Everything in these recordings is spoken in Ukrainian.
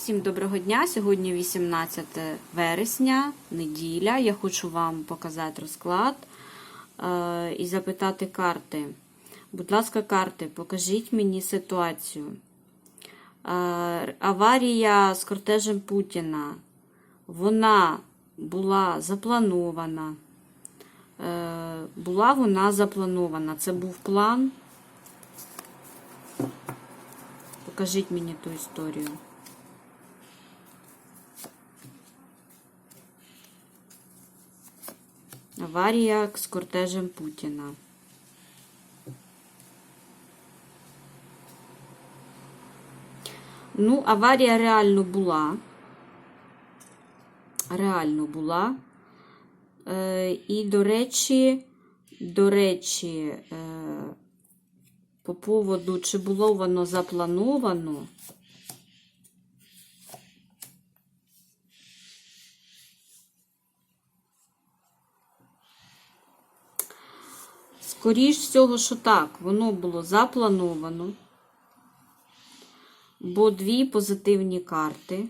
Всім доброго дня! Сьогодні 18 вересня, неділя. Я хочу вам показати розклад е, і запитати карти. Будь ласка, карти, покажіть мені ситуацію. Е, аварія з кортежем Путіна. Вона була запланована. Е, була вона запланована. Це був план. Покажіть мені ту історію. Аварія з кортежем Путіна. Ну, аварія реально була. Реально була. Е, і, до речі, до речі, е, по поводу, чи було воно заплановано. Скоріш всього, що так, воно було заплановано, бо дві позитивні карти,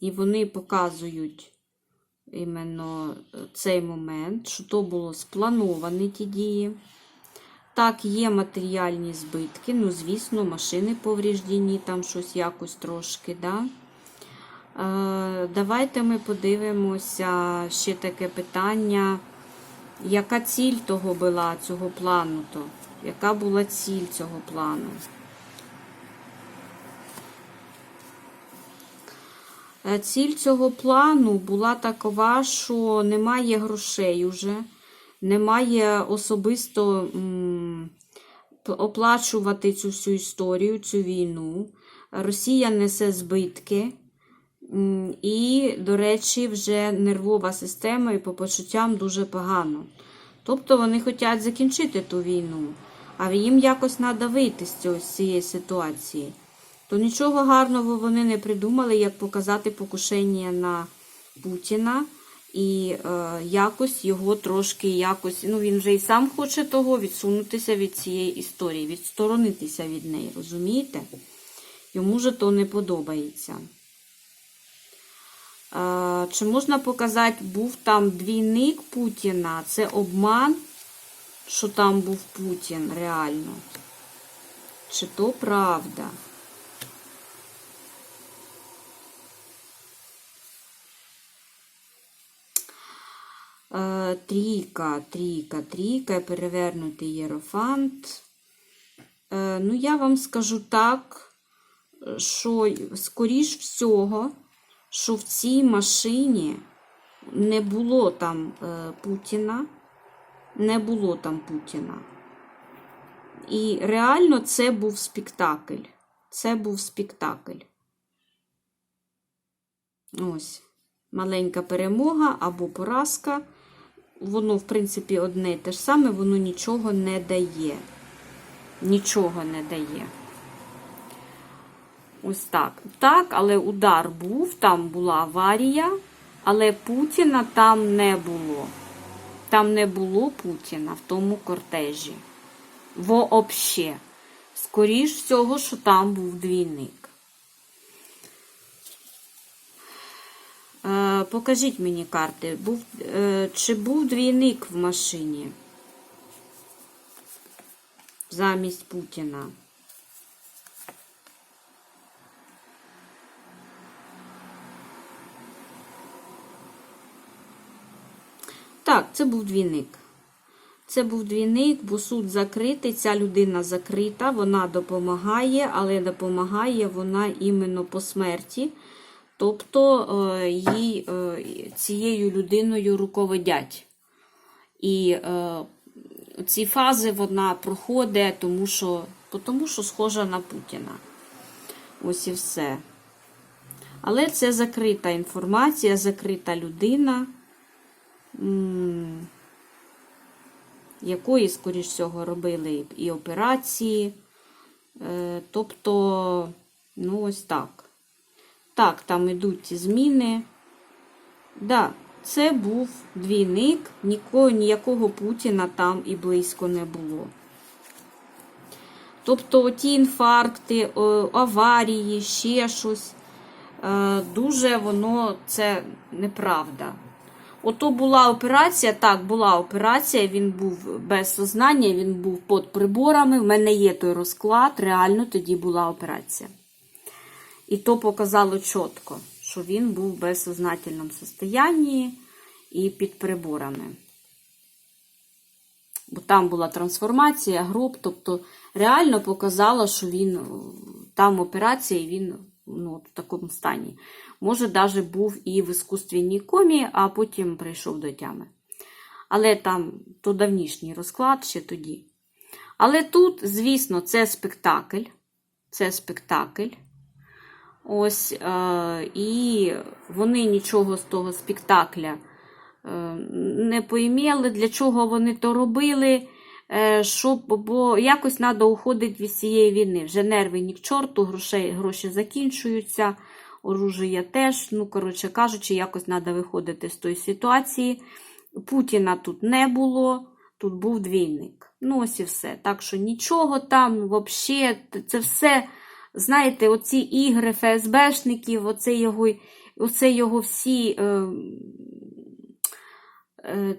і вони показують іменно цей момент, що то було сплановані ті дії. Так, є матеріальні збитки, ну, звісно, машини повреждені, там щось якось трошки. Да? Е, давайте ми подивимося ще таке питання. Яка ціль того була, цього плану? то? Яка була ціль цього плану? Е, Ціль цього плану була такова, що немає грошей уже, немає особисто оплачувати цю всю історію, цю війну. Росія несе збитки. І, до речі, вже нервова система і по почуттям дуже погано. Тобто вони хочуть закінчити ту війну, а їм якось треба вийти з цієї ситуації. То нічого гарного вони не придумали, як показати покушення на Путіна і е, якось його трошки якось. Ну він вже і сам хоче того відсунутися від цієї історії, відсторонитися від неї, розумієте? Йому же то не подобається. Чи можна показати, був там двійник Путіна? Це обман, що там був Путін реально? Чи то правда? Е, Трійка, трійка, трійка, перевернутий єрофант. Е, Ну, я вам скажу так, що скоріш всього, що в цій машині не було там е, Путіна, не було там Путіна. І реально це був спектакль. Це був спектакль. Ось. Маленька перемога або поразка. Воно, в принципі, одне і те ж саме, воно нічого не дає. Нічого не дає. Ось так. Так, але удар був, там була аварія, але Путіна там не було. Там не було Путіна в тому кортежі. Вообще. Скоріш всього, що там був двійник. Е, покажіть мені карти. Був, е, чи був двійник в машині замість Путіна? Так, це був двійник. Це був двійник, бо суд закритий, ця людина закрита, вона допомагає, але допомагає вона іменно по смерті. Тобто е, їй е, цією людиною руководять. І е, ці фази вона проходить, тому що, тому що схожа на Путіна. Ось і все. Але це закрита інформація, закрита людина, якої, скоріш всього, робили і операції. Е, Тобто, ну, ось так. Так, там ідуть ці зміни. Да, це був двійник, нікого, ніякого Путіна там і близько не було. Тобто ті інфаркти, аварії, ще щось. е, дуже воно це неправда. Ото була операція, так, була операція, він був без сознання, він був під приборами. В мене є той розклад, реально тоді була операція. І то показало чітко, що він був в безсознательному стані і під приборами. Бо там була трансформація, гроб, тобто реально показало, що він там операція, і він ну, в такому стані. Може, навіть був і в іскусственній комі, а потім прийшов до тями. Але там то давнішній розклад ще тоді. Але тут, звісно, це спектакль. Це спектакль. Ось, е, і вони нічого з того спектакля е, не пойміли, для чого вони то робили. Е, щоб, бо якось треба уходити від цієї війни. Вже нерви ні к чорту, грошей, гроші закінчуються, оружія теж. Ну, коротше кажучи, якось треба виходити з тої ситуації. Путіна тут не було, тут був двійник. Ну, ось і все. Так що нічого там, взагалі, це все, знаєте, оці ігри ФСБшників, оце його, оце його всі. Е,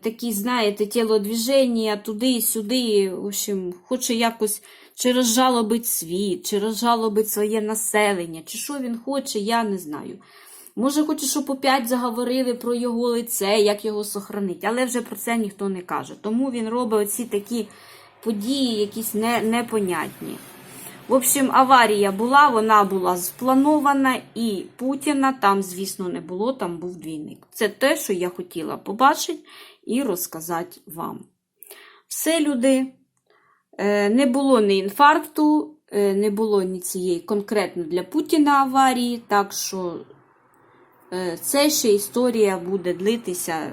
такі, знаєте, тілодвіження туди і сюди. В общем, хоче якось чи розжалобить світ, чи розжалобить своє населення, чи що він хоче, я не знаю. Може, хоче, щоб опять заговорили про його лице, як його сохранити, але вже про це ніхто не каже. Тому він робить оці такі події, якісь не, непонятні. В общем, аварія була, вона була спланована, і Путіна там, звісно, не було, там був двійник. Це те, що я хотіла побачити і розказати вам. Все, люди, е, не було ні інфаркту, е, не було ні цієї конкретно для Путіна аварії, так що е, це ще історія буде длитися,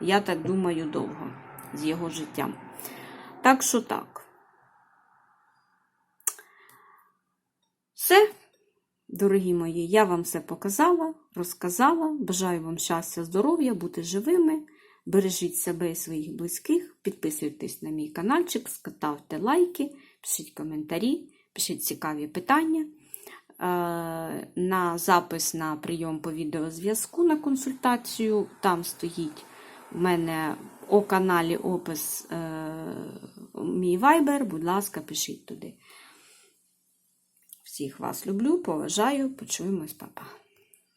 я так думаю, довго з його життям. Так що так. Все, дорогі мої, я вам все показала, розказала. Бажаю вам щастя, здоров'я, бути живими. Бережіть себе і своїх близьких, підписуйтесь на мій каналчик, ставте лайки, пишіть коментарі, пишіть цікаві питання. Е, На запис на прийом по відеозв'язку на консультацію. Там стоїть у мене у каналі опис е, мій вайбер. Будь ласка, пишіть туди. Всіх вас люблю, поважаю, почуємось, папа.